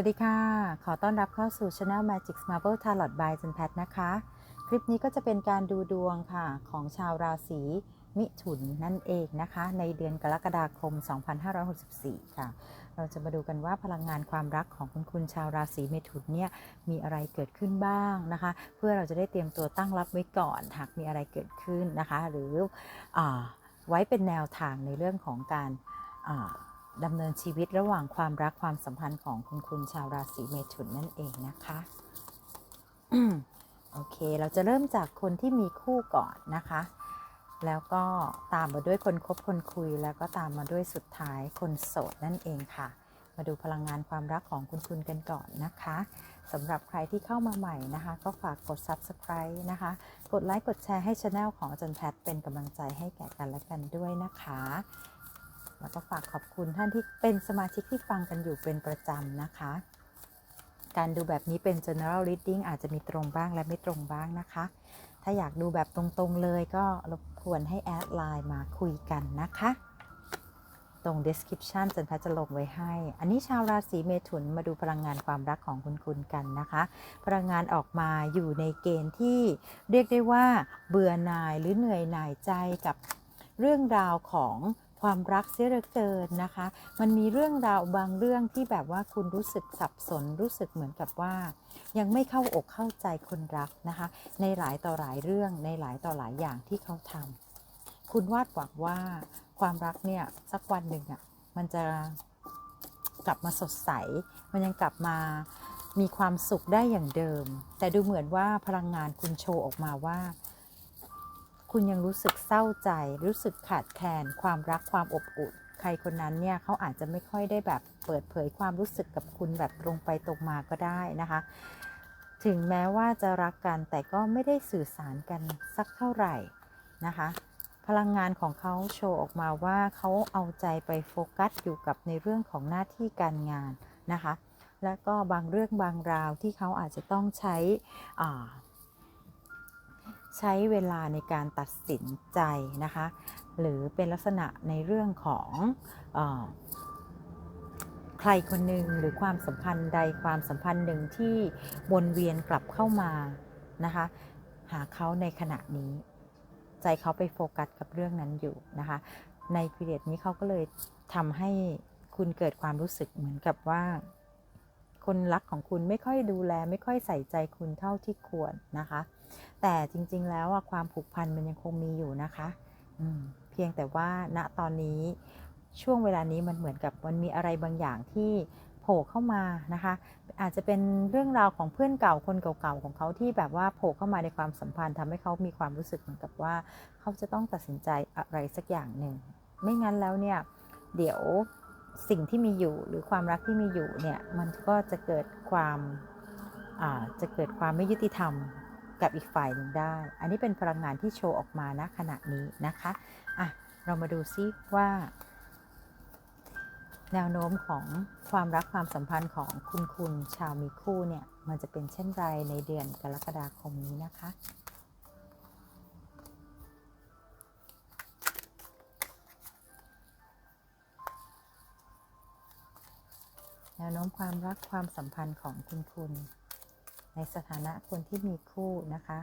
วัสดีค่ะ ขอต้อนรับเข้าสู่ Channel Magic Marble Tarot by จันแพทนะคะ คลิปนี้ก็จะเป็นการดูดวงค่ะของชาวราศีมิถุนนั่นเองนะคะ ในเดือนกรกฎาคม 2564 ค่ะ เราจะมาดูกันว่าพลังงานความรักของคุณคุณชาวราศีเมถุนเนี่ยมีอะไรเกิดขึ้นบ้างนะคะ เพื่อเราจะได้เตรียมตัวตั้งรับไว้ก่อนหากมีอะไรเกิดขึ้นนะคะ หรืออไว้เป็นแนวทางในเรื่องของการ ดำเนินชีวิตระหว่างความรักความสัมพันธ์ของคุณคุณชาวราศีเมถุนนั่นเองนะคะโอเค เราจะเริ่มจากคนที่มีคู่ก่อนนะคะ แล้วก็ตามมาด้วยคนคบคนคุย แล้วก็ตามมาด้วยสุดท้ายคนโสดนั่นเองค่ะ มาดูพลังงานความรักของคุณคุณกันก่อนนะคะสำหรับใครที่เข้ามาใหม่นะคะ ก็ฝากกด subscribe นะคะ กดไลค์กดแชร์ให้ช anel ของจารย์แพทย์เป็นกำลังใจให้แก่กันและกันด้วยนะคะ แล้วก็ฝากขอบคุณท่านที่เป็นสมาชิกที่ฟังกันอยู่เป็นประจำนะคะ การดูแบบนี้เป็น general reading อาจจะมีตรงบ้างและไม่ตรงบ้างนะคะ ถ้าอยากดูแบบตรงๆเลยก็รบกวนให้แอดไลน์มาคุยกันนะคะ ตรง description จันพทจะลงไว้ให้ อันนี้ชาวราศีเมถุนมาดูพลังงานความรักของคุณคุณกันนะคะ พลังงานออกมาอยู่ในเกณฑ์ที่เรียกได้ว่า เบื่อหน่ายหรือเหนื่อยหน่ายใจกับเรื่องราวของ ความรักเสียเหลือเกินนะคะ มันมีเรื่องราวบางเรื่องที่แบบว่าคุณรู้สึกสับสนรู้สึกเหมือนกับว่า ยังไม่เข้าอกเข้าใจคนรักนะคะ ในหลายต่อหลายเรื่องในหลายต่อหลายอย่างที่เขาทำคุณวาดหวังว่าความรักเนี่ยสักวันหนึ่งอะ่ะมันจะกลับมาสดใส มันยังกลับมามีความสุขได้อย่างเดิม แต่ดูเหมือนว่าพลังงานคุณโชว์ออกมาว่า คุณยังรู้สึกเศร้าใจ รู้สึกขาดแคลนความรักความอบอุ่น ใครคนนั้นเนี่ยเขาอาจจะไม่ค่อยได้แบบเปิดเผยความรู้สึกกับคุณแบบตรงไปตรงมาก็ได้นะคะ ถึงแม้ว่าจะรักกันแต่ก็ไม่ได้สื่อสารกันสักเท่าไหร่นะคะ พลังงานของเขาโชว์ออกมาว่าเขาเอาใจไปโฟกัสอยู่กับในเรื่องของหน้าที่การงานนะคะ และก็บางเรื่องบางราวที่เขาอาจจะต้องใช้อ่า ใช้เวลาในการตัดสินใจนะคะ หรือเป็นลักษณะในเรื่องของอใครคนหนึ่งหรือความสัมพันธ์ใดความสัมพันธ์หนึ่งที่วนเวียนกลับเข้ามานะคะ หาเขาในขณะนี้ ใจเขาไปโฟกัสกับเรื่องนั้นอยู่นะคะ ในพีเรียดนี้เขาก็เลยทำให้คุณเกิดความรู้สึกเหมือนกับว่า คนรักของคุณไม่ค่อยดูแล ไม่ค่อยใส่ใจคุณเท่าที่ควรนะคะ แต่จริงๆ แล้วความผูกพันมันยังคงมีอยู่นะคะเพียงแต่ว่าณตอนนี้ช่วงเวลานี้มันเหมือนกับมันมีอะไรบางอย่างที่โผล่เข้ามานะคะ อาจจะเป็นเรื่องราวของเพื่อนเก่าคนเก่าๆของเขาที่แบบว่าโผล่เข้ามาในความสัมพันธ์ทำให้เขามีความรู้สึกเหมือนกับว่า เขาจะต้องตัดสินใจอะไรสักอย่างหนึ่งไม่งั้นแล้วเนี่ยเดี๋ยวสิ่งที่มีอยู่หรือความรักที่มีอยู่เนี่ยมันก็จะเกิดความจะเกิดความไม่ยุติธรรม กับอีกฝ่ายหนึ่งได้ อันนี้เป็นพลังงานที่โชว์ออกมาณขณะนี้นะคะอะเรามาดูซิว่า แนวโน้มของความรักความสัมพันธ์ของคุณคุณชาวมีคู่เนี่ย มันจะเป็นเช่นไรในเดือนกรกฎาคมนี้นะคะแนวโน้มความรักความสัมพันธ์ของคุณคุณ ในสถานะคนที่มีคู่นะคะ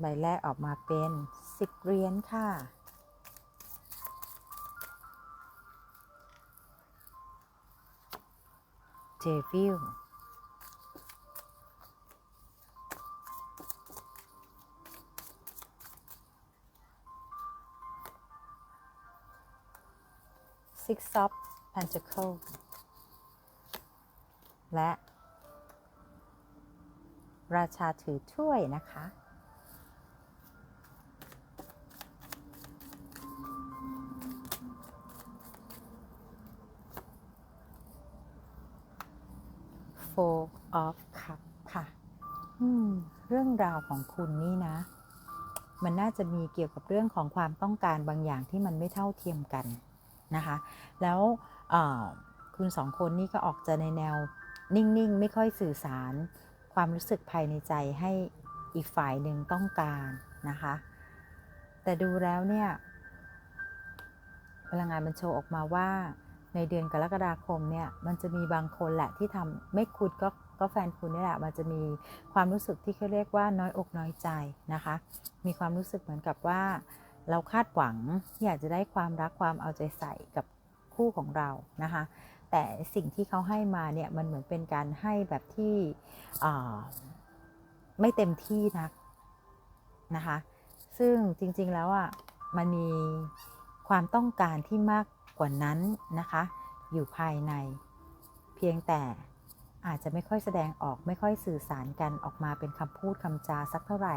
ใบแรกออกมาเป็นสิบเหรียญค่ะ เจวิลซิกซอฟพันเจเคิลและ ราชาถือถ้วยนะคะ Four of Cup ค่ะ อืม เรื่องราวของคุณนี่นะ มันน่าจะมีเกี่ยวกับเรื่องของความต้องการบางอย่างที่มันไม่เท่าเทียมกันนะคะ แล้วคุณสองคนนี่ก็ออกจะในแนวนิ่ง ๆ ไม่ค่อยสื่อสาร ความรู้สึกภายในใจให้อีกฝ่ายหนึ่งต้องการนะคะ แต่ดูแล้วเนี่ย พลังงานมันโชว์ออกมาว่า ในเดือนกรกฎาคมเนี่ย มันจะมีบางคนแหละที่ทำไม่คุณก็ก็แฟนคุณนี่แหละ มันจะมีความรู้สึกที่เขาเรียกว่าน้อยอกน้อยใจนะคะ มีความรู้สึกเหมือนกับว่า เราคาดหวังอยากจะได้ความรักความเอาใจใส่กับคู่ของเรานะคะ แต่สิ่งที่เขาให้มาเนี่ยมันเหมือนเป็นการให้แบบที่ไม่เต็มที่นักนะคะ ซึ่งจริงๆแล้วอะมันมีความต้องการที่มากกว่านั้นนะคะ อยู่ภายใน เพียงแต่ อาจจะไม่ค่อยแสดงออกไม่ค่อยสื่อสารกันออกมาเป็นคำพูดคำจาสักเท่าไหร่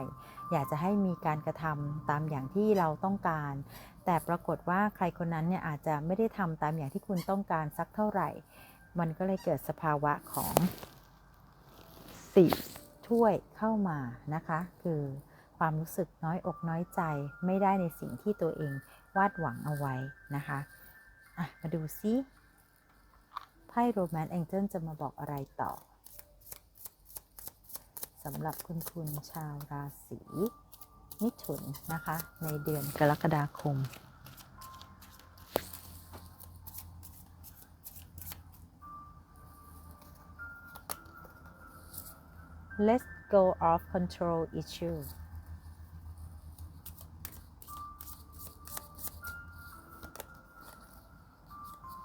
อยากจะให้มีการกระทำตามอย่างที่เราต้องการ แต่ปรากฏว่าใครคนนั้นเนี่ยอาจจะไม่ได้ทำตามอย่างที่คุณต้องการสักเท่าไหร่ มันก็เลยเกิดสภาวะของสี่ถ้วยเข้ามานะคะ คือความรู้สึกน้อยอกน้อยใจไม่ได้ในสิ่งที่ตัวเองวาดหวังเอาไว้นะคะะมาดูซิ ไพ่โรแมนต์แองเจิลจะมาบอกอะไรต่อสำหรับคุณคุณชาวราศีมิถุนนะคะ ในเดือนกรกฎาคม let's go off control issue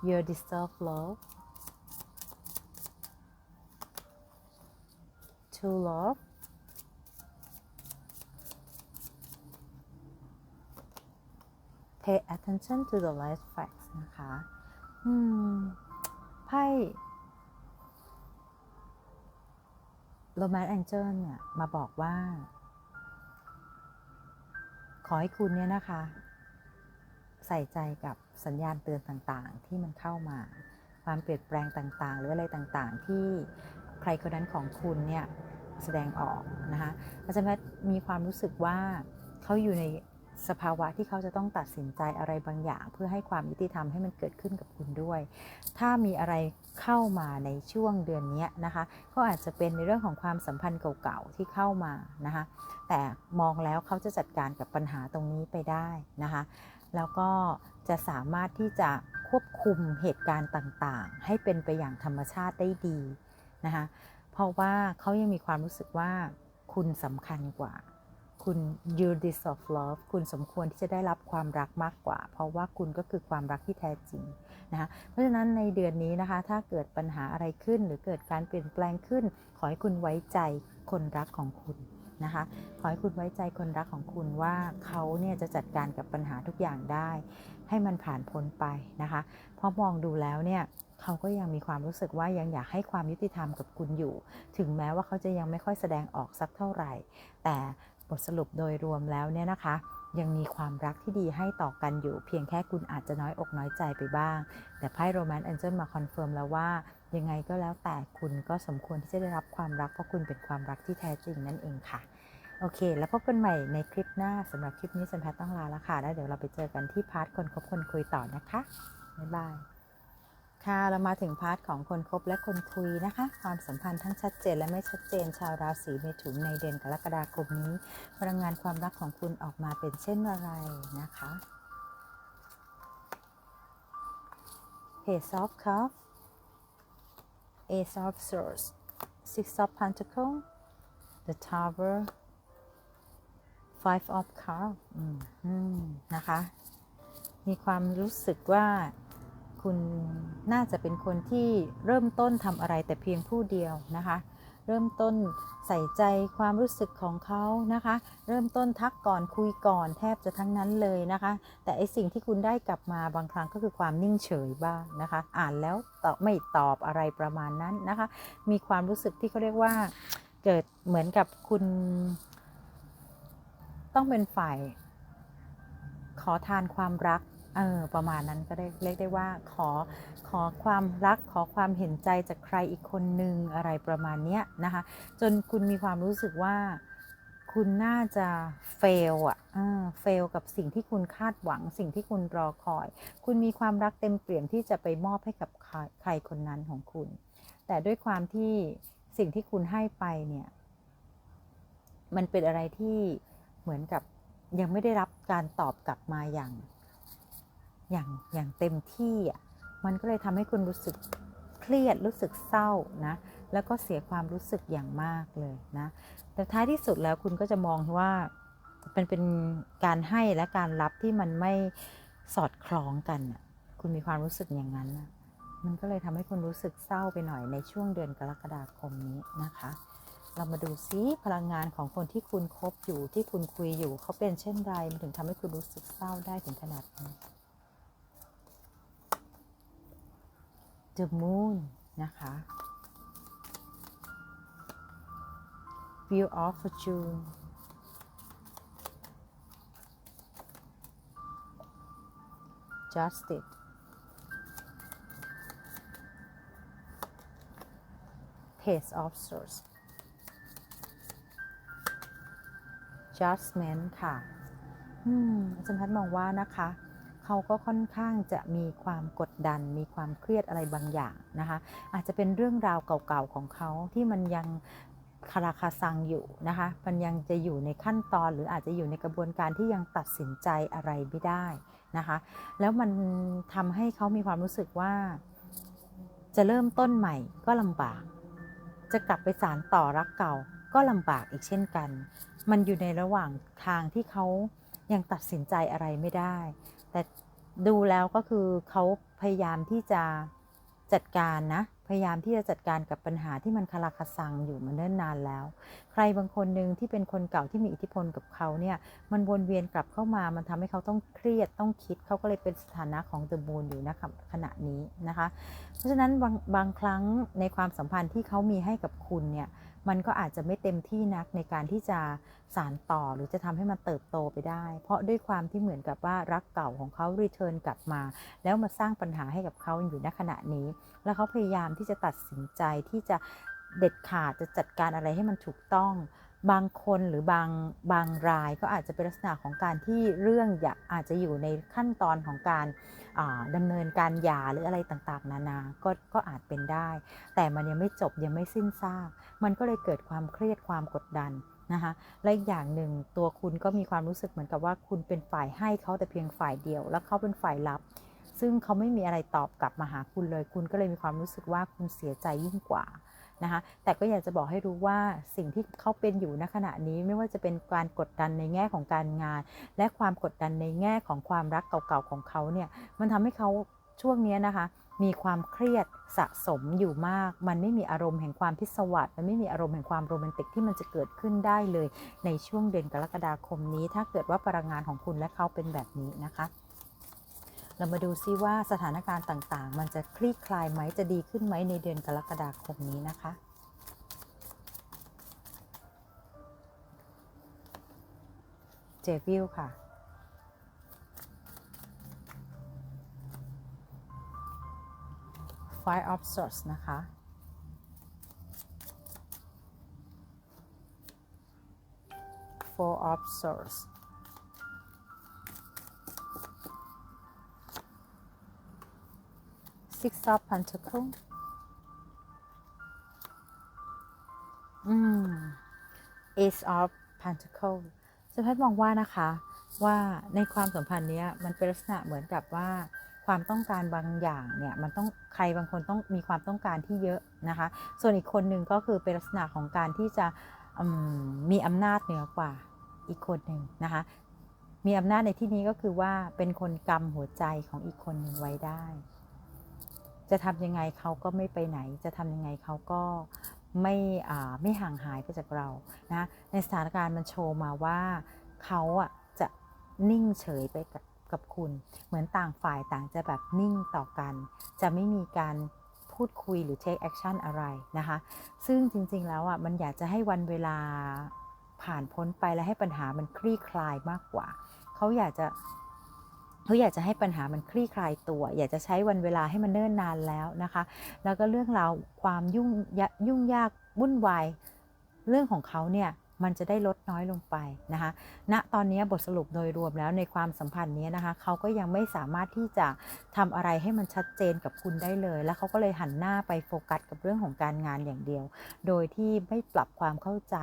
you deserve love to love pay attention to the last facts นะคะ อืม ไพ่โรแมนต์แองเจิลเนี่ย มาบอกว่า ขอให้คุณเนี่ยนะคะ ใส่ใจกับสัญญาณเตือนต่างๆ ที่มันเข้ามา ความเปลี่ยนแปลงต่างๆ หรืออะไรต่างๆ ที่ ใครคนนั้นของคุณเนี่ยแสดงออกนะคะอาจารย์มีความรู้สึกว่าเขาอยู่ในสภาวะที่เขาจะต้องตัดสินใจอะไรบางอย่าง เพื่อให้ความยุติธรรมให้มันเกิดขึ้นกับคุณด้วย ถ้ามีอะไรเข้ามาในช่วงเดือนนี้นะคะก็อาจจะเป็นในเรื่องของความสัมพันธ์เก่าๆที่เข้ามานะคะแต่มองแล้วเขาจะจัดการกับปัญหาตรงนี้ไปได้นะคะแล้วก็จะสามารถที่จะควบคุมเหตุการณ์ต่างๆ ให้เป็นไปอย่างธรรมชาติได้ดี นะคะเพราะว่าเขายังมีความรู้สึกว่าคุณสำคัญกว่า คุณ you deserve love คุณสมควรที่จะได้รับความรักมากกว่า เพราะว่าคุณก็คือความรักที่แท้จริงนะคะเพราะฉะนั้นในเดือนนี้นะคะถ้าเกิดปัญหาอะไรขึ้นหรือเกิดการเปลี่ยนแปลงขึ้น ขอให้คุณไว้ใจคนรักของคุณ นะคะ ขอให้คุณไว้ใจคนรักของคุณว่าเขาเนี่ยจะจัดการกับปัญหาทุกอย่างได้ ให้มันผ่านพ้นไปนะคะเพราะมองดูแล้วเนี่ยเขาก็ยังมีความรู้สึกว่ายังอยากให้ความยุติธรรมกับคุณอยู่ ถึงแม้ว่าเขาจะยังไม่ค่อยแสดงออกสักเท่าไหร่ แต่ บทสรุปโดยรวมแล้วเนี่ยนะคะ ยังมีความรักที่ดีให้ต่อกันอยู่ เพียงแค่คุณอาจจะน้อยอกน้อยใจไปบ้าง แต่ไพ่โรแมนต์แอนเจิลมาคอนเฟิร์มแล้วว่า ยังไงก็แล้วแต่คุณก็สมควรที่จะได้รับความรักเพราะคุณเป็นความรักที่แท้จริงนั่นเองค่ะโอเค แล้วพบกันใหม่ในคลิปหน้าสำหรับคลิปนี้สันแพทต้องลาแล้วค่ะ แล้วเดี๋ยวเราไปเจอกันที่พาร์ทคนคบคนคุยต่อนะคะ บ๊ายบาย ค่ะเรามาถึงพาร์ทของคนคบและคนคุยนะคะ ความสัมพันธ์ทั้งชัดเจนและไม่ชัดเจน ชาวราศีเมถุนในเดือนกรกฎาคมนี้ พลังงานความรักของคุณออกมาเป็นเช่นไรนะคะ Ace of Cups Ace of Swords Six of Pentacles The Tower Five of Cups อืมนะคะ มีความรู้สึกว่า คุณน่าจะเป็นคนที่เริ่มต้นทำอะไรแต่เพียงผู้เดียวนะคะ เริ่มต้นใส่ใจความรู้สึกของเขานะคะ เริ่มต้นทักก่อนคุยก่อนแทบจะทั้งนั้นเลยนะคะ แต่ไอสิ่งที่คุณได้กลับมาบางครั้งก็คือความนิ่งเฉยบ้างนะคะ อ่านแล้วตอบไม่ตอบอะไรประมาณนั้นนะคะ มีความรู้สึกที่เขาเรียกว่าเกิดเหมือนกับคุณต้องเป็นฝ่ายขอทานความรัก เออประมาณนั้นก็ได้เรียกได้ว่าขอขอความรักขอความเห็นใจจากใครอีกคนนึงอะไรประมาณนี้นะคะจนคุณมีความรู้สึกว่าคุณน่าจะเฟลอะเฟลกับสิ่งที่คุณคาดหวัง สิ่งที่คุณรอคอย คุณมีความรักเต็มเปี่ยมที่จะไปมอบให้กับใครคนนั้นของคุณ แต่ด้วยความที่สิ่งที่คุณให้ไปเนี่ย มันเป็นอะไรที่เหมือนกับยังไม่ได้รับการตอบกลับมาอย่าง อย่างอย่างเต็มที่อะมันก็เลยทำให้คุณรู้สึกเครียดรู้สึกเศร้านะแล้วก็เสียความรู้สึกอย่างมากเลยนะ แต่ท้ายที่สุดแล้วคุณก็จะมองว่าเป็นเป็นการให้และการรับที่มันไม่สอดคล้องกันคุณมีความรู้สึกอย่างนั้น มันก็เลยทำให้คุณรู้สึกเศร้าไปหน่อยในช่วงเดือนกรกฎาคมนี้นะคะ เรามาดูซิพลังงานของคนที่คุณคบอยู่ที่คุณคุยอยู่เขาเป็นเช่นไรมันถึงทำให้คุณรู้สึกเศร้าได้ถึงขนาดนี้ The Moon นะคะ Wheel of Fortune Justice Page of Swords Judgment ค่ะ อืมอาจารย์พัดมองว่านะคะ เขาก็ค่อนข้างจะมีความกดดัน มีความเครียดอะไรบางอย่างนะคะ อาจจะเป็นเรื่องราวเก่าๆของเขาที่มันยังคาราคาซังอยู่นะคะ มันยังจะอยู่ในขั้นตอนหรืออาจจะอยู่ในกระบวนการที่ยังตัดสินใจอะไรไม่ได้นะคะ แล้วมันทำให้เขามีความรู้สึกว่า จะเริ่มต้นใหม่ก็ลำบาก จะกลับไปสารต่อรักเก่าก็ลำบากอีกเช่นกัน มันอยู่ในระหว่างทางที่เขายังตัดสินใจอะไรไม่ได้ แต่ดูแล้วก็คือเขาพยายามที่จะจัดการนะ พยายามที่จะจัดการกับปัญหาที่มันคาราคาซังอยู่มาเนิ่นนานแล้ว ใครบางคนหนึ่งที่เป็นคนเก่าที่มีอิทธิพลกับเขาเนี่ย มันวนเวียนกลับเข้ามา มันทำให้เขาต้องเครียดต้องคิด เขาก็เลยเป็นสถานะของเดอะมูนอยู่นะคะขณะนี้นะคะ เพราะฉะนั้นบางบางครั้งในความสัมพันธ์ที่เขามีให้กับคุณเนี่ย มันก็อาจจะไม่เต็มที่นักในการที่จะสารต่อหรือจะทำให้มันเติบโตไปได้ เพราะด้วยความที่เหมือนกับว่ารักเก่าของเขารีเทิร์นกลับมา แล้วมาสร้างปัญหาให้กับเขาอยู่ณขณะนี้ แล้วเขาพยายามที่จะตัดสินใจที่จะเด็ดขาดจะจัดการอะไรให้มันถูกต้องบางคนหรือบางบางรายก็อาจจะเป็นลักษณะของการที่เรื่องอยากอาจจะอยู่ในขั้นตอนของการ ดำเนินการหย่าหรืออะไรต่างๆ นานาก็ก็อาจเป็นได้ แต่มันยังไม่จบยังไม่สิ้นซากมันก็เลยเกิดความเครียดความกดดันนะคะและอีกอย่างหนึ่งตัวคุณก็มีความรู้สึกเหมือนกับว่าคุณเป็นฝ่ายให้เขาแต่เพียงฝ่ายเดียว แล้วเขาเป็นฝ่ายรับ ซึ่งเขาไม่มีอะไรตอบกลับมาหาคุณเลย คุณก็เลยมีความรู้สึกว่าคุณเสียใจยิ่งกว่า นะคะแต่ก็อยากจะบอกให้รู้ว่าสิ่งที่เขาเป็นอยู่ณขณะนี้ไม่ว่าจะเป็นการกดดันในแง่ของการงาน และความกดดันในแง่ของความรักเก่าๆของเขาเนี่ยมันทำให้เขาช่วงนี้นะคะมีความเครียดสะสมอยู่มาก มันไม่มีอารมณ์แห่งความพิศวาสมันไม่มีอารมณ์แห่งความโรแมนติกที่มันจะเกิดขึ้นได้เลย ในช่วงเดือนกรกฎาคมนี้ ถ้าเกิดว่าพลังงานของคุณและเขาเป็นแบบนี้นะคะ เรามาดูซิว่าสถานการณ์ต่างๆ มันจะคลี่คลายไหมจะดีขึ้นไหมในเดือนกรกฎาคมนี้นะคะเจวิลค่ะ Five of Swords นะคะ Four of Swords Six of Pentacles อืม Ace of Pentacles จะพัดมองว่านะคะ ว่าในความสัมพันธ์นี้มันเป็นลักษณะเหมือนกับว่าความต้องการบางอย่างเนี่ยมันต้องใครบางคนต้องมีความต้องการที่เยอะนะคะ ส่วนอีกคนหนึ่งก็คือเป็นลักษณะของการที่จะมีอำนาจเหนือกว่าอีกคนหนึ่งนะคะ มีอำนาจในที่นี้ก็คือว่าเป็นคนกำหัวใจของอีกคนหนึ่งไว้ได้ จะทำยังไงเขาก็ไม่ไปไหน จะทำยังไงเขาก็ไม่ไม่ห่างหายไปจากเรานะในสถานการณ์มันโชว์มาว่าเขาอะจะนิ่งเฉยไปกับกับคุณ เหมือนต่างฝ่ายต่างจะแบบนิ่งต่อกัน จะไม่มีการพูดคุยหรือ take action อะไรนะคะ ซึ่งจริงๆแล้วอะมันอยากจะให้วันเวลาผ่านพ้นไปและให้ปัญหามันคลี่คลายมากกว่า เขาอยากจะ เขาอยากจะให้ปัญหามันคลี่คลายตัว อยากจะใช้วันเวลาให้มันเนิ่นนานแล้วนะคะ แล้วก็เรื่องราวความยุ่งยุ่งยากวุ่นวายเรื่องของเขาเนี่ย มันจะได้ลดน้อยลงไปนะคะณตอนนี้บทสรุปโดยรวมแล้วในความสัมพันธ์นี้นะคะ เขาก็ยังไม่สามารถที่จะทำอะไรให้มันชัดเจนกับคุณได้เลย แล้วเขาก็เลยหันหน้าไปโฟกัสกับเรื่องของการงานอย่างเดียว โดยที่ไม่ปรับความเข้าใจ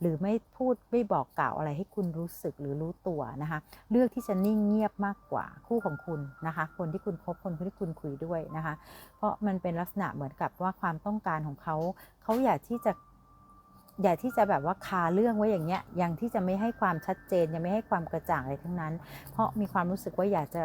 หรือไม่พูดไม่บอกกล่าวอะไรให้คุณรู้สึกหรือรู้ตัวนะคะ เลือกที่จะนิ่งเงียบมากกว่าคู่ของคุณนะคะ คนที่คุณคบคนที่คุณคุยด้วยนะคะ เพราะมันเป็นลักษณะเหมือนกับว่าความต้องการของเขา เขาอยากที่จะ อย่าที่จะแบบว่าคาเรื่องไว้อย่างเงี้ยยังที่จะไม่ให้ความชัดเจนยังไม่ให้ความกระจ่างอะไรทั้งนั้น เพราะมีความรู้สึกว่าอยากจะ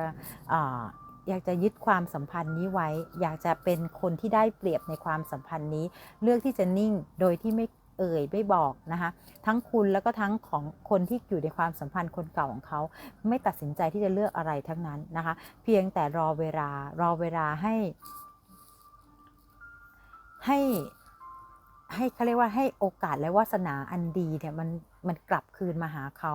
อยากจะยึดความสัมพันธ์นี้ไว้ อยากจะเป็นคนที่ได้เปรียบในความสัมพันธ์นี้ เลือกที่จะนิ่งโดยที่ไม่เอ่ยไม่บอกนะคะ ทั้งคุณแล้วก็ทั้งของคนที่อยู่ในความสัมพันธ์คนเก่าของเขา ไม่ตัดสินใจที่จะเลือกอะไรทั้งนั้นนะคะ เพียงแต่รอเวลารอเวลาให้ ให้ ให้เขาเรียกว่าให้โอกาสและวาสนาอันดีเนี่ยมันมันกลับคืนมาหาเขา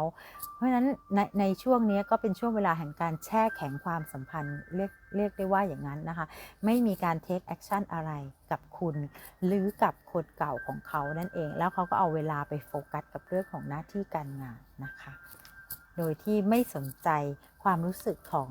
เพราะฉะนั้นในในช่วงนี้ก็เป็นช่วงเวลาแห่งการแช่แข็งความสัมพันธ์เรียกเรียกได้ว่าอย่างนั้นนะคะ ไม่มีการเทคแอคชั่นอะไรกับคุณ หรือกับคนเก่าของเขานั่นเอง แล้วเขาก็เอาเวลาไปโฟกัสกับเรื่องของหน้าที่การงานนะคะ โดยที่ไม่สนใจความรู้สึกของ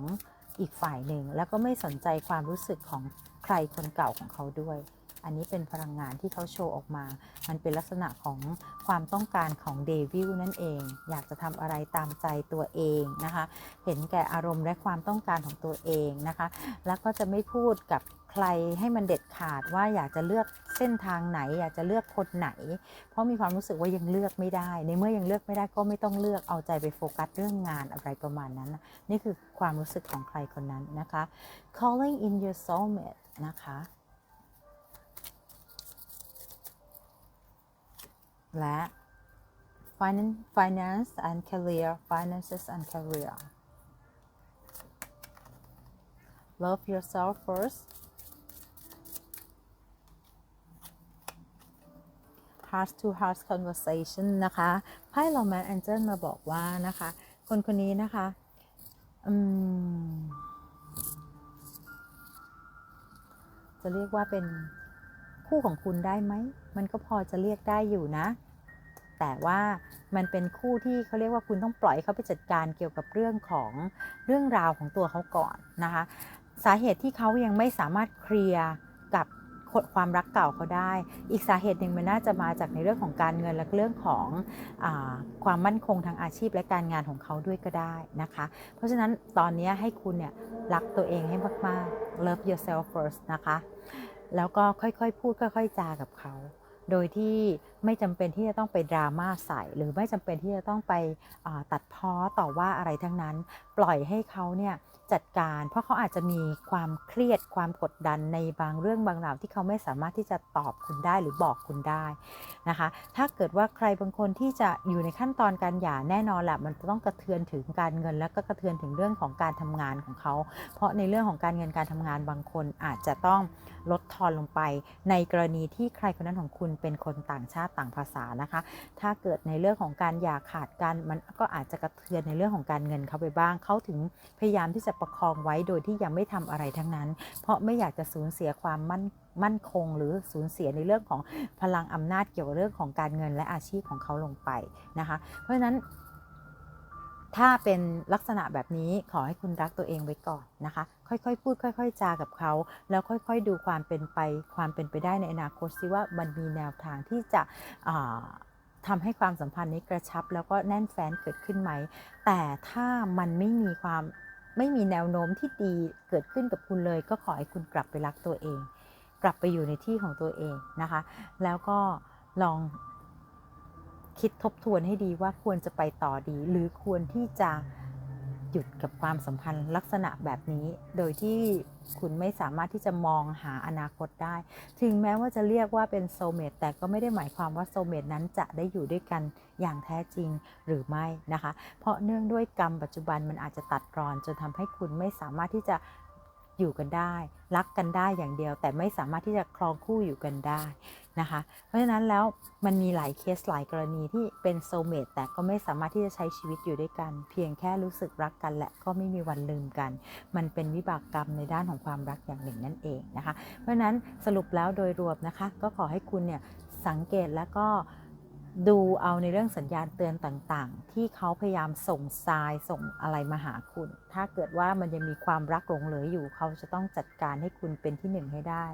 อีกฝ่ายหนึ่ง แล้วก็ไม่สนใจความรู้สึกของใครคนเก่าของเขาด้วย อันนี้เป็นพลังงานที่เขาโชว์ออกมา มันเป็นลักษณะของความต้องการของเดวิลนั่นเอง อยากจะทำอะไรตามใจตัวเองนะคะ เห็นแก่อารมณ์และความต้องการของตัวเองนะคะ แล้วก็จะไม่พูดกับใครให้มันเด็ดขาดว่าอยากจะเลือกเส้นทางไหน อยากจะเลือกคนไหน เพราะมีความรู้สึกว่ายังเลือกไม่ได้ ในเมื่อยังเลือกไม่ได้ก็ไม่ต้องเลือกเอาใจไปโฟกัสเรื่องงานอะไรประมาณนั้นนะนี่คือความรู้สึกของใครคนนั้นนะคะ calling in your soulmate นะคะ และ finance and career finances and career love yourself first heart to heart conversation นะคะไพ่เราแมนแอนเจิลมาบอกว่านะคะ คนคนนี้นะคะจะเรียกว่าเป็นคู่ของคุณได้ไหม มันก็พอจะเรียกได้อยู่นะ แต่ว่ามันเป็นคู่ที่เขาเรียกว่าคุณต้องปล่อยเขาไปจัดการเกี่ยวกับเรื่องของเรื่องราวของตัวเขาก่อนนะคะ สาเหตุที่เขายังไม่สามารถเคลียร์กับความรักเก่าเขาได้ อีกสาเหตุหนึ่งมันน่าจะมาจากในเรื่องของการเงินและเรื่องของอความมั่นคงทางอาชีพและการงานของเขาด้วยก็ได้นะคะ เพราะฉะนั้นตอนนี้ให้คุณเนี่ยรักตัวเองให้มาก ๆ love yourself first นะคะ แล้วก็ค่อย ๆ พูดค่อย ๆ จากับเขา โดยที่ไม่จำเป็นที่จะต้องไปดราม่าใส่ หรือไม่จำเป็นที่จะต้องไปตัดพ้อต่อว่าอะไรทั้งนั้น ปล่อยให้เขาเนี่ยจัดการ เพราะเขาอาจจะมีความเครียดความกดดันในบางเรื่องบางราวที่เขาไม่สามารถที่จะตอบคุณได้หรือบอกคุณได้นะคะ ถ้าเกิดว่าใครบางคนที่จะอยู่ในขั้นตอนการหย่าแน่นอนแหละมันจะต้องกระเทือนถึงการเงิน แล้วก็กระเทือนถึงเรื่องของการทำงานของเขา เพราะในเรื่องของการเงินการทำงานบางคนอาจจะต้อง ลดทอนลงไป ในกรณีที่ใครคนนั้นของคุณเป็นคนต่างชาติต่างภาษานะคะ ถ้าเกิดในเรื่องของการหย่าขาดกันมันก็อาจจะกระเทือนในเรื่องของการเงินเขาไปบ้าง เขาถึงพยายามที่จะประคองไว้โดยที่ยังไม่ทำอะไรทั้งนั้น เพราะไม่อยากจะสูญเสียความมั่นมั่นคงหรือสูญเสียในเรื่องของพลังอำนาจเกี่ยวกับเรื่องของการเงินและอาชีพของเขาลงไปนะคะ เพราะฉะนั้น ถ้าเป็นลักษณะแบบนี้ขอให้คุณรักตัวเองไว้ก่อนนะคะ ค่อยๆ พูด ค่อย ๆ จากับเขา แล้วค่อยๆ ดูความเป็นไปความเป็นไปได้ในอนาคตซิว่ามันมีแนวทางที่จะทำให้ความสัมพันธ์นี้กระชับ แล้วก็แน่นแฟ้นเกิดขึ้นไหม แต่ถ้ามันไม่มีความไม่มีแนวโน้มที่ดีเกิดขึ้นกับคุณเลย ก็ขอให้คุณกลับไปรักตัวเอง กลับไปอยู่ในที่ของตัวเองนะคะ แล้วก็ลอง คิดทบทวนให้ดีว่าควรจะไปต่อดี หรือควรที่จะหยุดกับความสัมพันธ์ลักษณะแบบนี้ โดยที่คุณไม่สามารถที่จะมองหาอนาคตได้ ถึงแม้ว่าจะเรียกว่าเป็นโซเมตแต่ก็ไม่ได้หมายความว่าโซเมตนั้นจะได้อยู่ด้วยกันอย่างแท้จริงหรือไม่นะคะ เพราะเนื่องด้วยกรรมปัจจุบันมันอาจจะตัดรอน จนทำให้คุณไม่สามารถที่จะอยู่กันได้ รักกันได้อย่างเดียว แต่ไม่สามารถที่จะครองคู่อยู่กันได้ นะคะ เพราะฉะนั้นแล้วมันมีหลายเคสหลายกรณีที่เป็นโซเมตแต่ก็ไม่สามารถที่จะใช้ชีวิตอยู่ด้วยกัน เพียงแค่รู้สึกรักกันและก็ไม่มีวันลืมกัน มันเป็นวิบากกรรมในด้านของความรักอย่างหนึ่งนั่นเองนะคะ เพราะฉะนั้นสรุปแล้วโดยรวมนะคะ ก็ขอให้คุณเนี่ยสังเกตแล้วก็ ดูเอาในเรื่องสัญญาณเตือนต่างๆ ที่เขาพยายามส่งทรายส่งอะไรมาหาคุณ ถ้าเกิดว่ามันยังมีความรักหลงเหลืออยู่ เขาจะต้องจัดการให้คุณเป็นที่หนึ่งให้ได้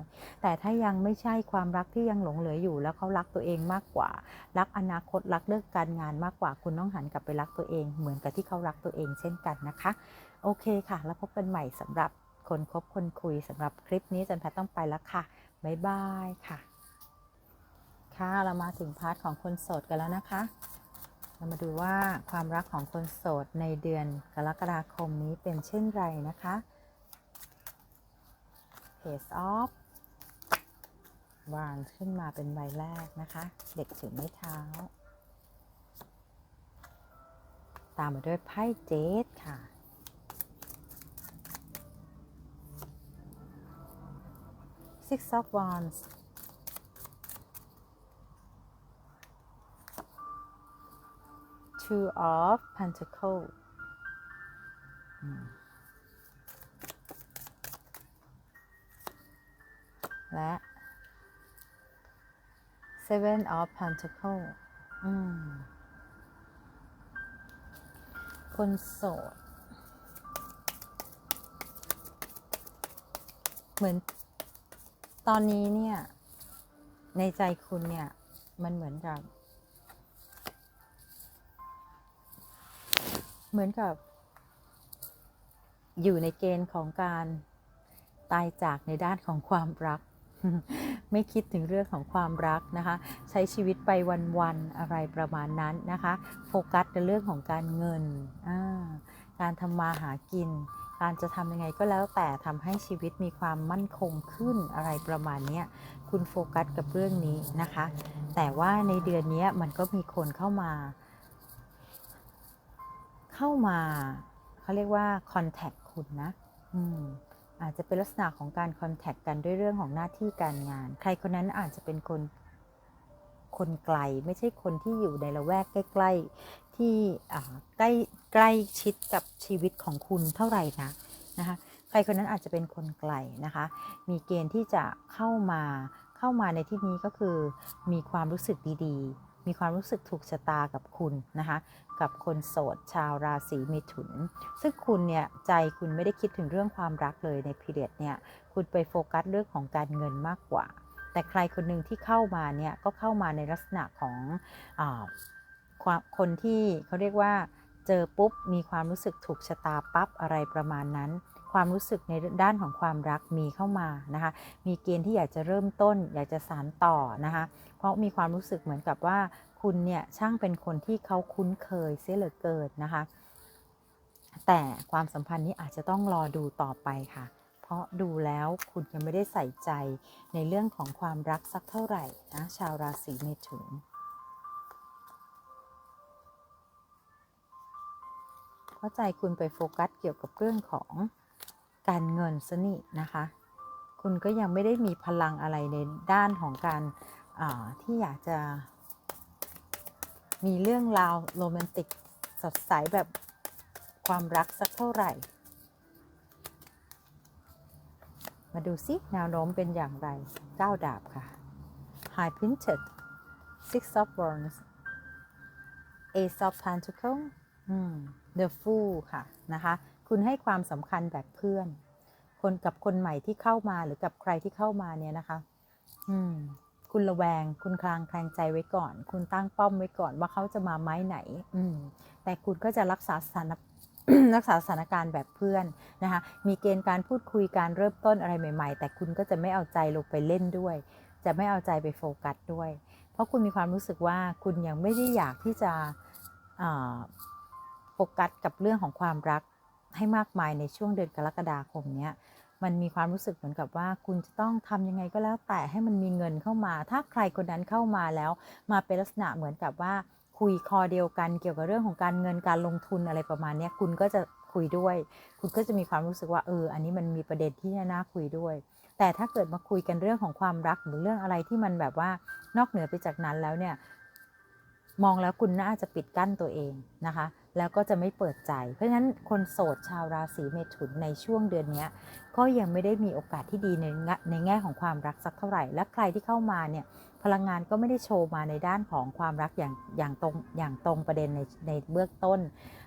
แต่ถ้ายังไม่ใช่ความรักที่ยังหลงเหลืออยู่ แล้วเขารักตัวเองมากกว่า รักอนาคตรักเรื่องการงานมากกว่า คุณต้องหันกลับไปรักตัวเอง เหมือนกับที่เขารักตัวเองเช่นกันนะคะ โอเคค่ะ แล้วพบกันใหม่สำหรับคนคบคนคุยสำหรับคลิปนี้จันแพทย์ต้องไปแล้วค่ะบ๊ายบายค่ะ ค่ะเรามาถึงพาร์ทของคนโสดกันแล้วนะคะ เรามาดูว่าความรักของคนโสดในเดือนกรกฎาคมนี้เป็นเช่นไรนะคะ Page of วางขึ้นมาเป็นใบแรกนะคะ เด็กถือไม้เท้า ตามมาด้วยไพ่เจดค่ะ Six of Wands Two of Pentacles และ Seven of Pentacles คนโสด เหมือนตอนนี้เนี่ย ในใจคุณเนี่ย มันเหมือนกับ เหมือนกับ อยู่ในเกณฑ์ของการตายจากในด้านของความรัก ไม่คิดถึงเรื่องของความรักนะคะ ใช้ชีวิตไปวันๆอะไรประมาณนั้นนะคะ โฟกัสในเรื่องของการเงิน การทำมาหากิน การจะทำยังไงก็แล้วแต่ทำให้ชีวิตมีความมั่นคงขึ้นอะไรประมาณนี้คุณโฟกัสกับเรื่องนี้นะคะ แต่ว่าในเดือนนี้มันก็มีคนเข้ามา เข้ามาเขาเรียกว่าคอนแทคคุณนะอืมอาจจะเป็นลักษณะของการคอนแทคกันด้วยเรื่องของหน้าที่การงาน ใครคนนั้นอาจจะเป็นคนคนไกลไม่ใช่คนที่อยู่ในละแวกใกล้ ๆ ที่อ่าใกล้ใกล้ชิดกับชีวิตของคุณเท่าไหร่นะนะคะใครคนนั้นอาจจะเป็นคนไกลนะคะ มีเกณฑ์ที่จะเข้ามาเข้ามาในที่นี้ก็คือ มีความรู้สึกดีๆ มีความรู้สึกถูกชะตากับคุณนะคะกับคนโสดชาวราศีมิถุน ซึ่งคุณเนี่ยใจคุณไม่ได้คิดถึงเรื่องความรักเลยในพีเรียดเนี่ยคุณไปโฟกัสเรื่องของการเงินมากกว่า แต่ใครคนหนึ่งที่เข้ามาเนี่ยก็เข้ามาในลักษณะของอความคนที่เขาเรียกว่าเจอปุ๊บมีความรู้สึกถูกชะตาปั๊บอะไรประมาณนั้น ความรู้สึกในด้านของความรักมีเข้ามานะคะ มีเกณฑ์ที่อยากจะเริ่มต้น อยากจะสานต่อนะคะ เพราะมีความรู้สึกเหมือนกับว่าคุณเนี่ยช่างเป็นคนที่เขาคุ้นเคยเสียเหลือเกินนะคะ แต่ความสัมพันธ์นี้อาจจะต้องรอดูต่อไปค่ะ เพราะดูแล้วคุณยังไม่ได้ใส่ใจในเรื่องของความรักสักเท่าไหร่นะชาวราศีเมถุนเพราะใจคุณไปโฟกัสเกี่ยวกับเรื่องของ การเงินซะนี่นะคะ คุณก็ยังไม่ได้มีพลังอะไรในด้านของการที่อยากจะ มีเรื่องราวโรแมนติกสดใสแบบความรักสักเท่าไหร่ มาดูซิแนวโน้มเป็นอย่างไร9ดาบค่ะ High Pinted Six of Wands Ace of Pentacles The Fool ค่ะนะคะ คุณให้ความสำคัญแบบเพื่อน คนกับคนใหม่ที่เข้ามาหรือกับใครที่เข้ามาเนี่ยนะคะ อืม คุณระแวง คุณคลางแคลงใจไว้ก่อน คุณตั้งป้อมไว้ก่อนว่าเขาจะมาไม้ไหน อืม แต่คุณก็จะรักษาสถานรักษาสถานการณ์แบบเพื่อนนะคะ มีเกณฑ์การพูดคุยการเริ่มต้นอะไรใหม่ ๆ แต่คุณก็จะไม่เอาใจลงไปเล่นด้วย จะไม่เอาใจไปโฟกัสด้วย เพราะคุณมีความรู้สึกว่าคุณยังไม่ได้อยากที่จะโฟกัสกับเรื่องของความรัก ให้มากมายในช่วงเดือนกรกฎาคมเนี้ยมันมีความรู้สึกเหมือนกับว่าคุณจะต้องทำยังไงก็แล้วแต่ให้มันมีเงินเข้ามา ถ้าใครคนนั้นเข้ามาแล้ว มาเป็นลักษณะเหมือนกับว่าคุยคอเดียวกันเกี่ยวกับเรื่องของการเงินการลงทุนอะไรประมาณนี้คุณก็จะคุยด้วย คุณก็จะมีความรู้สึกว่าเออ อันนี้มันมีประเด็นที่น่าคุยด้วย แต่ถ้าเกิดมาคุยกันเรื่องของความรักหรือเรื่องอะไรที่มันแบบว่านอกเหนือไปจากนั้นแล้วเนี่ยมองแล้วคุณน่าจะปิดกั้นตัวเองนะคะ แล้วก็จะไม่เปิดใจ เพราะฉะนั้นคนโสดชาวราศีเมถุนในช่วงเดือนนี้ก็ยังไม่ได้มีโอกาสที่ดีในในแง่ของความรักสักเท่าไหร่ และใครที่เข้ามาเนี่ยพลังงานก็ไม่ได้โชว์มาในด้านของความรักอย่างอย่างตรงอย่างตรงประเด็นในในเบื้องต้น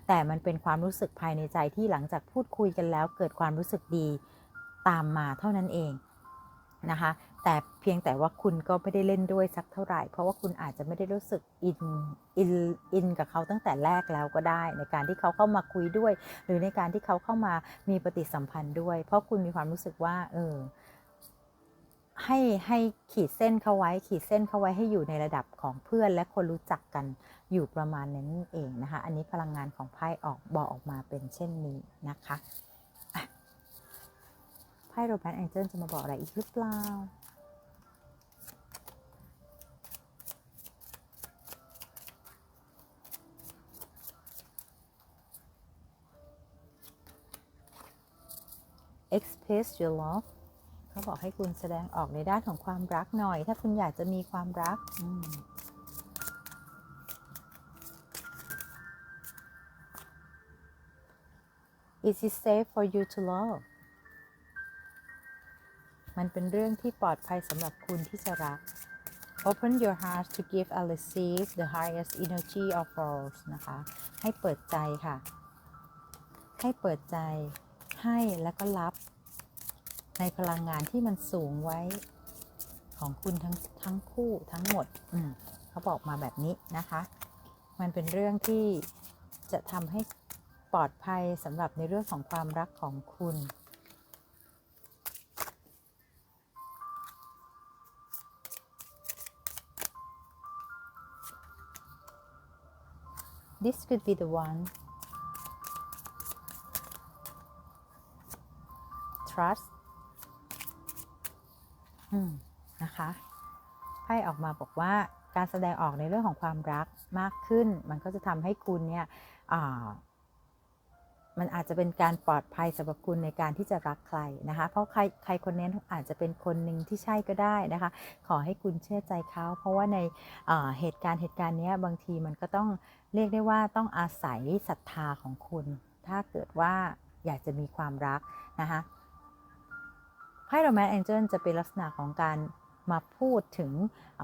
แต่มันเป็นความรู้สึกภายในใจที่หลังจากพูดคุยกันแล้ว เกิดความรู้สึกดีตามมาเท่านั้นเองนะคะ แต่เพียงแต่ว่าคุณก็ไม่ได้เล่นด้วยสักเท่าไหร่ เพราะว่าคุณอาจจะไม่ได้รู้สึกอินอินอินกับเขาตั้งแต่แรกแล้วก็ได้ ในการที่เขาเข้ามาคุยด้วย หรือในการที่เขาเข้ามามีปฏิสัมพันธ์ด้วย เพราะคุณมีความรู้สึกว่า เออให้ให้ขีดเส้นเขาไว้ขีดเส้นเขาไว้ให้อยู่ในระดับของเพื่อนและคนรู้จักกันอยู่ประมาณนั้นเองนะคะ อันนี้พลังงานของไพ่ออกบอกออกมาเป็นเช่นนี้นะคะไพ่โรแมนแองเจิลจะมาบอกอะไรอีกหรือเปล่า express your love เขาบอกให้คุณแสดงออกในด้านของความรักหน่อย ถ้าคุณอยากจะมีความรักอ Is it safe for you to love มันเป็นเรื่องที่ปลอดภัยสำหรับคุณที่จะรัก Open your heart to give and receive the highest energy of all นะคะ ให้เปิดใจค่ะ ให้เปิดใจ ให้และก็รับ ในพลังงานที่มันสูงไว้ของคุณทั้งทั้งคู่ทั้งหมดอืมเขาบอกมาแบบนี้นะคะ มันเป็นเรื่องที่จะทำให้ปลอดภัยสำหรับในเรื่องของความรักของคุณ This could be the one trust อืมนะคะไพ่ออกมาบอกว่าการแสดงออกในเรื่องของความรักมากขึ้น มันก็จะทำให้คุณเนี่ยมันอาจจะเป็นการปลอดภัยสำหรับคุณในการที่จะรักใครนะคะ เพราะใครใครคนนี้อาจจะเป็นคนหนึ่งที่ใช่ก็ได้นะคะ ขอให้คุณเชื่อใจเขา เพราะว่าในเหตุการณ์เหตุการณ์นี้บางทีมันก็ต้องเรียกได้ว่าต้องอาศัยศรัทธาของคุณ ถ้าเกิดว่าอยากจะมีความรักนะคะ ไพ่โรแมนแองเจิลจะเป็นลักษณะของการมาพูดถึง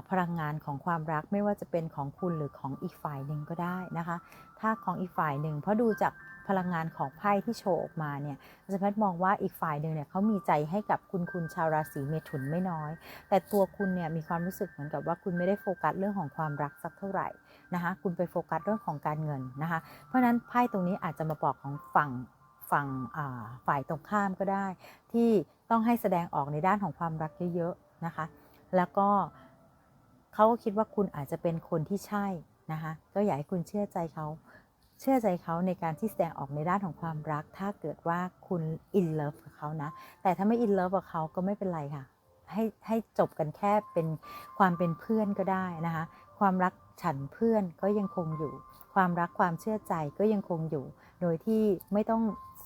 พลังงานของความรักไม่ว่าจะเป็นของคุณหรือของอีกฝ่ายหนึ่งก็ได้นะคะ ถ้าของอีกฝ่ายหนึ่งเพราะดูจากพลังงานของไพ่ที่โชว์ออกมาเนี่ยอาจารย์แพทย์มองว่าอีกฝ่ายหนึ่งเนี่ยเขามีใจให้กับคุณคุณชาวราศีเมถุนไม่น้อย แต่ตัวคุณเนี่ยมีความรู้สึกเหมือนกับว่าคุณไม่ได้โฟกัสเรื่องของความรักสักเท่าไหร่นะคะ คุณไปโฟกัสเรื่องของการเงินนะคะ เพราะฉะนั้นไพ่ตรงนี้อาจจะมาบอกของฝั่งฝั่งฝ่ายตรงข้ามก็ได้ ที่ต้องให้แสดงออกในด้านของความรักเยอะๆนะคะ แล้วก็เขาก็คิดว่าคุณอาจจะเป็นคนที่ใช่นะคะ ก็อยากให้คุณเชื่อใจเขาเชื่อใจเขาในการที่แสดงออกในด้านของความรัก ถ้าเกิดว่าคุณอินเลิฟกับเขานะ แต่ถ้าไม่อินเลิฟกับเขาก็ไม่เป็นไรค่ะ ให้ให้จบกันแค่เป็นความเป็นเพื่อนก็ได้นะคะ ความรักฉันเพื่อนก็ยังคงอยู่ ความรักความเชื่อใจก็ยังคงอยู่ โดยที่ไม่ต้อง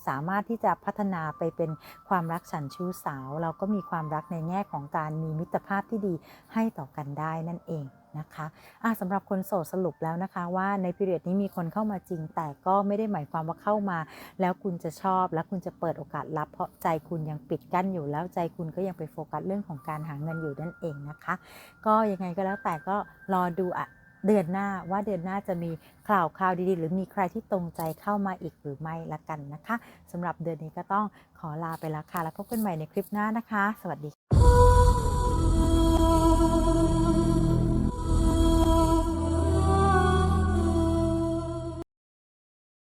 สามารถที่จะพัฒนาไปเป็นความรักฉันชู้สาว เราก็มีความรักในแง่ของการมีมิตรภาพที่ดีให้ต่อกันได้นั่นเองนะคะะสำหรับคนโสดสรุปแล้วนะคะว่าในพิเรียดนี้มีคนเข้ามาจริง แต่ก็ไม่ได้หมายความว่าเข้ามา แล้วคุณจะชอบและคุณจะเปิดโอกาสรับ เพราะใจคุณยังปิดกั้นอยู่แล้วใจคุณก็ยังไปโฟกัสเรื่องของการหาเงินอยู่นั่นเองนะคะ ก็ยังไงก็แล้วแต่ก็รอดูอะ เดือนหน้าว่าเดือนหน้าจะมีข่าวข่าวดีๆ หรือมีใครที่ตรงใจเข้ามาอีกหรือไม่ละกันนะคะสำหรับเดือนนี้ก็ต้องขอลาไปละค่ะแล้วพบกันใหม่ในคลิปหน้านะคะ สวัสดี